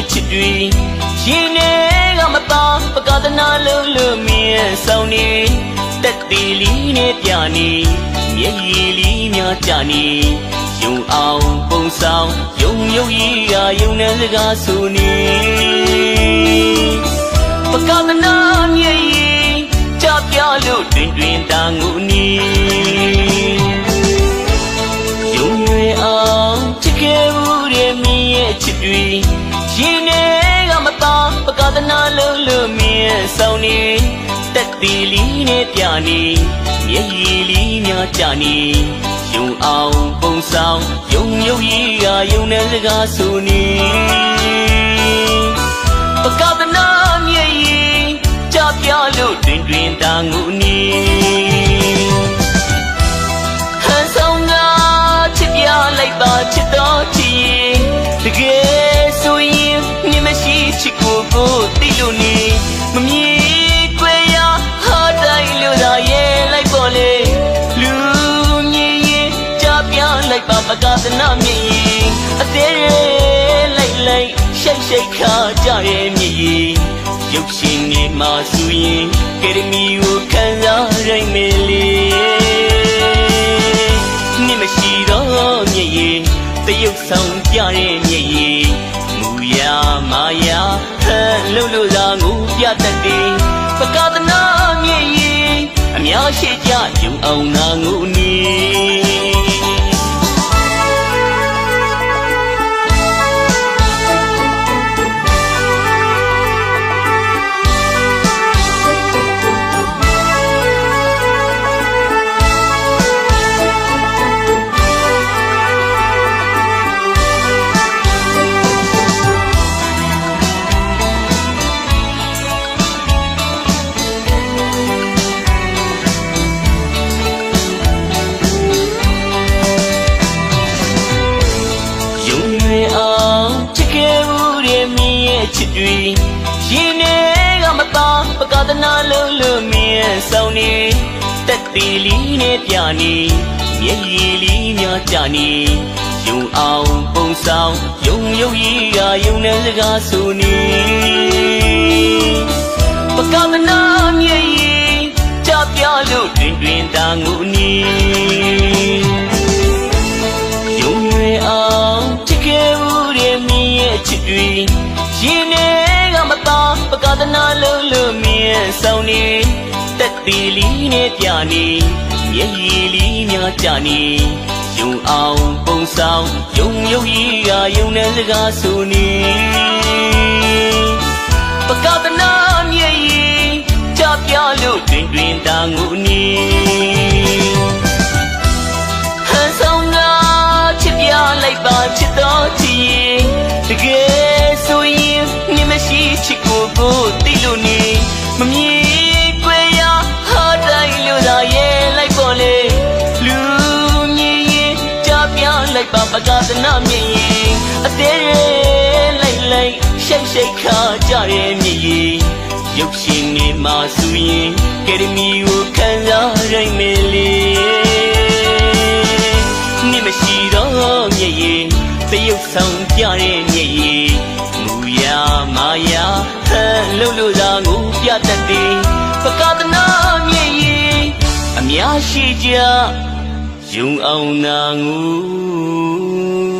ရဲ့ချစ်တွေရှင်နေကမသားပကဒနာလုံးလို့မြင်ဆောင်နေတက်တီလီနဲ့ပြနေမျက်ရည်လီများကြနေယုံအောင်ပုံဆောင်ယုံယုံကြီးရာယုံနဲ့စကားဆိုနေပကဒနာမျက်ရည်ကြပြလို့တွင်တွင်တန်ငူနီယုံရွယ်အောင်ချစ်ခဲ့မှုရဲ့မင်း ရဲ့ချစ်တွေရှင်နေကမသားပကဒနာလုံးလို့မင်းရဲ့ဆောင်နေတက်တီလီနဲ့ပြနေမျက်ရည်လီများကြနေယုံအောင်ပုံဆောင်ယုံယုံကြီးရာယုံနဲ့စကားဆိုနေပကဒနာမျက်ရည်ကြပြလို့တွင်တွင်တန်ငူနီ ချစ်ကိုကိုသိလို့နေမမြင်ကွယ်ရဟာတိုင်းလို့သာရဲ့လိုက်ပေါ်လေလူမြင်ရင်ကြပြလိုက်ပါပကသနာမြင်ရင်အသေးရဲ့လိုက်လိုက်ရှိတ်ရှိတ်ခါကြရဲ့မြည်ရင်ရုပ်ရှင်နေမှာဆိုရင်ကယ်ဒမီကိုခံစားရိုက်မယ်လေနှစ်မရှိတော့မြည်ရည်တရုပ်ဆောင်ပြတဲ့မြည်ရည် မူရမာယာဟန်လို့လို့သာငူပြတတ်တယ်ပကဒနာမြည်ရည်အများရှိကြယုံအောင်ငါငူနီ ယုံရွယ်အောင်ချစ်ခဲ့မှုရဲ့မင်းရဲ့ချစ်တွေရှင်နေကမသားပကဒနာလုံးလို့မင်းရဲ့ဆောင်နေတက်တီလီနဲ့ပြနေမျက်ရည်လီများကြနေယုံအောင်ပုံဆောင်ယုံယုံကြီးရာယုံနဲ့စကားဆိုနေပကဒနာမျက်ရည်ကြပြလို့တွင်တွင်တန်ငူ ဆောင်နေတက်တီလီနဲ့ပြနေမျက်ရည်လီများကြနေယုံအောင်ပုံဆောင်ယုံယုံကြီးရာယုံနဲ့စကားဆိုနေပကဒနာမျက်ရည်ကြပြလို့တွင်တွင်တန်ငူနီ ပြလိုက်ပါပကသနာမြင်ရင်အသေးရဲ့လိုက်လိုက်ရှိတ်ရှိတ်ခါကြရဲ့မြည်ရင်ရုပ်ရှင်နေမှာဆိုရင်ကယ်ဒမီကိုခံစားရိုက်မယ်လေနှစ်မရှိတော့မြည်ရည်တရုပ်ဆောင်ပြတဲ့မြည်ရည်မူရမာယာဟန်လို့လို့သာငူပြတတ်တယ်ပကဒနာမြည်ရည်အများရှိကြ ယုံအောင်နာငူ